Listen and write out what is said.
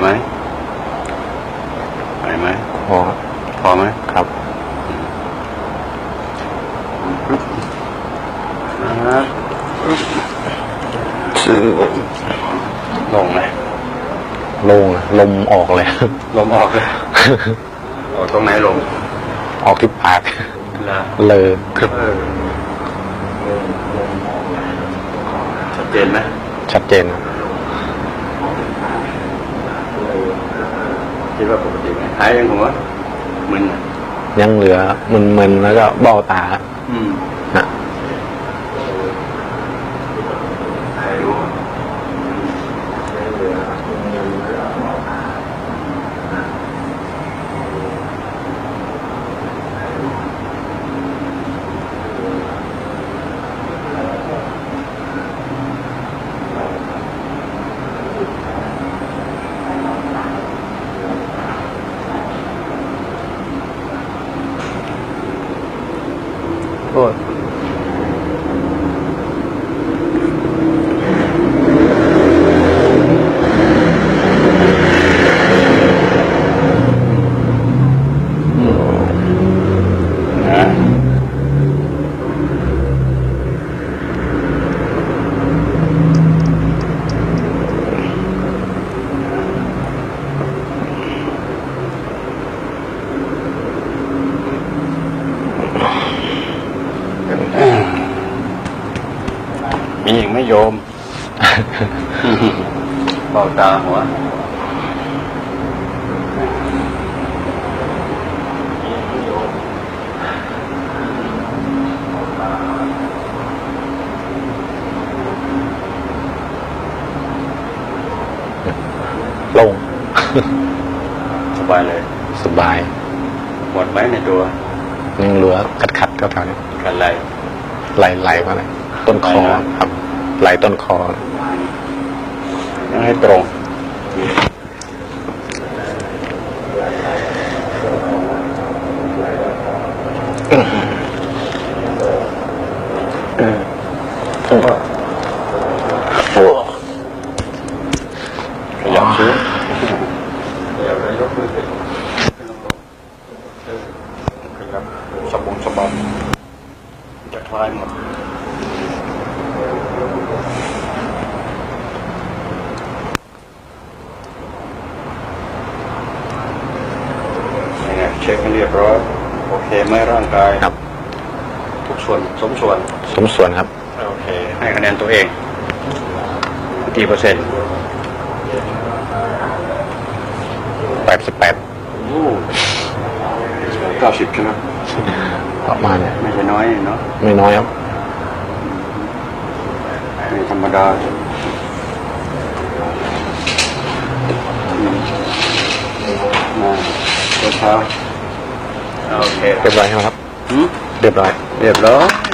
ไหมไหวไหมพอพอไหมครับนะครับลงเลยโลงอะลมออกเลย ลมออกเลย ออกตรงไหนลม ออกที่ปากละเลยครับเออชัดเจนไหมชัดเจนครับ คิดว่าปกติไหมหายยังหัวมึนอะยังเหลือมึนๆแล้วก็เบ้าตาอืมนะ มีอีกไหม่โยมเบาตาหัวโล่งสบายเลย สบาย หมดไหมในตัวยังเหลือขัดๆก็เท่านี้กันไรไหลไหลมาเลยต้นคอครับ ไหลต้นคอให้ตรงขยับชื้ขยับแล้วยกมือขึ้นขยับสะบงสะบันจะคลายหมดยังไงเช็คให้เรียบร้อย โอเคไหมร่างกายครับ ทุกส่วนสมส่วน สมส่วนครับ โอเค ให้คะแนนตัวเองกี่เปอร์เซ็นต์แปดสิบแปดเก้าสิบใช่ไหมประมาณไม่ใช่น้อยเนาะไม่น้อยครับไม่ธรรมดาอืมมาเช้าเช้า โอเคเรียบร้อยใช่ไหมครับหืมเรียบร้อย เรียบร้อย